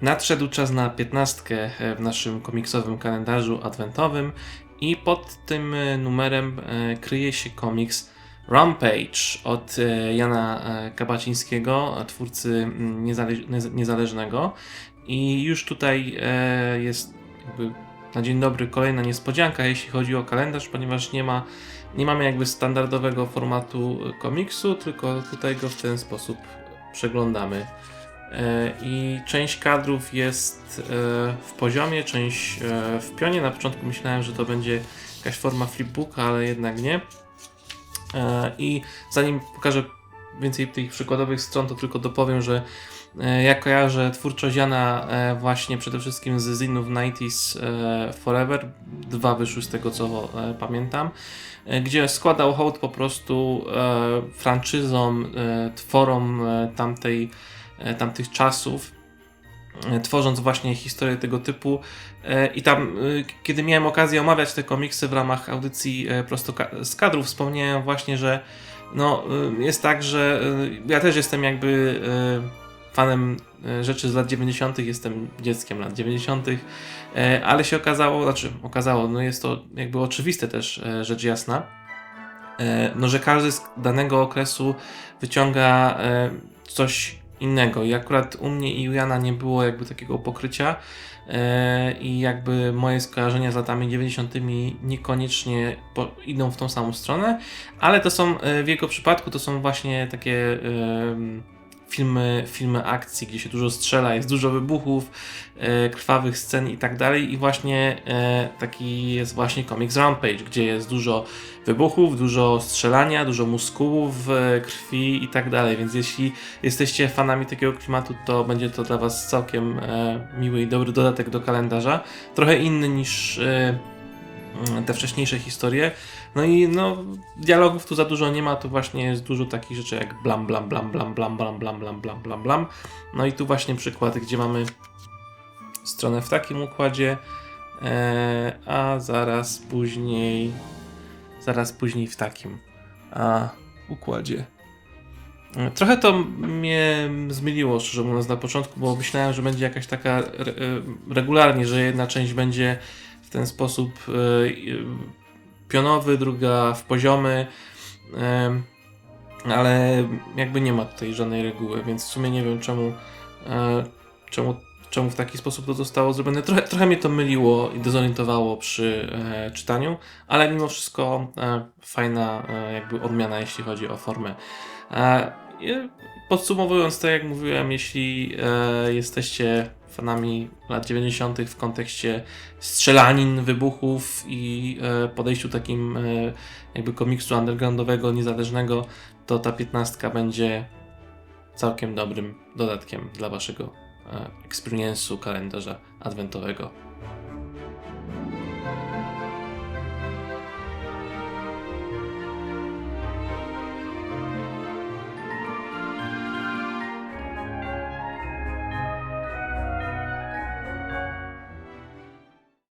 Nadszedł czas na piętnastkę w naszym komiksowym kalendarzu adwentowym i pod tym e, numerem e, kryje się komiks Rampage od e, Jana e, Kabacińskiego, twórcy mm, niezale- niez- niezależnego. I już tutaj e, jest na dzień dobry kolejna niespodzianka, jeśli chodzi o kalendarz, ponieważ nie ma nie mamy jakby standardowego formatu e, komiksu, tylko tutaj go w ten sposób przeglądamy. E, I część kadrów jest e, w poziomie, część e, w pionie. Na początku myślałem, że to będzie jakaś forma flipbooka, ale jednak nie. I zanim pokażę więcej tych przykładowych stron, to tylko dopowiem, że ja kojarzę twórczość Jana właśnie przede wszystkim z Zin of 90s e, Forever. Dwa wyszły z tego co pamiętam. Gdzie składał hołd po prostu franczyzom, tworom tamtej, tamtych czasów, e, tworząc właśnie historię tego typu. E, I tam, e, kiedy miałem okazję omawiać te komiksy w ramach audycji e, prosto z kadrów, wspomniałem właśnie, że no, jest tak, że ja też jestem jakby fanem rzeczy z lat 90., jestem dzieckiem lat 90., y, ale się okazało, znaczy okazało, no jest to jakby oczywiste też rzecz jasna, no że każdy z danego okresu wyciąga coś innego i akurat u mnie i u Jana nie było jakby takiego pokrycia e, i jakby moje skojarzenia z latami 90. niekoniecznie idą w tą samą stronę, ale to są e, w jego przypadku to są właśnie takie filmy, filmy akcji, gdzie się dużo strzela, jest dużo wybuchów, e, krwawych scen i tak dalej i właśnie e, taki jest właśnie komiks Rampage, gdzie jest dużo wybuchów, dużo strzelania, dużo muskułów, e, krwi i tak dalej, więc jeśli jesteście fanami takiego klimatu, to będzie to dla Was całkiem e, miły i dobry dodatek do kalendarza. Trochę inny niż e, te wcześniejsze historie. No i no, dialogów tu za dużo nie ma, tu właśnie jest dużo takich rzeczy jak blam, blam, blam, blam, blam, blam, blam, blam, blam, blam, blam. No i tu właśnie przykład, gdzie mamy stronę w takim układzie, e, a zaraz później, zaraz później w takim a, układzie. E, Trochę to mnie zmyliło, szczerze mówiąc, na początku, bo myślałem, że będzie jakaś taka re, e, regularnie, że jedna część będzie w ten sposób e, e, pionowy, druga w poziomy, em, ale jakby nie ma tutaj żadnej reguły, więc w sumie nie wiem czemu, e, czemu, czemu w taki sposób to zostało zrobione. Trochę, trochę mnie to myliło i dezorientowało przy e, czytaniu, ale mimo wszystko e, fajna e, jakby odmiana, jeśli chodzi o formę. Podsumowując, tak jak mówiłem, jeśli e, jesteście fanami lat 90. w kontekście strzelanin, wybuchów i e, podejściu takim e, jakby komiksu undergroundowego, niezależnego, to ta 15 będzie całkiem dobrym dodatkiem dla waszego e, kalendarza adwentowego.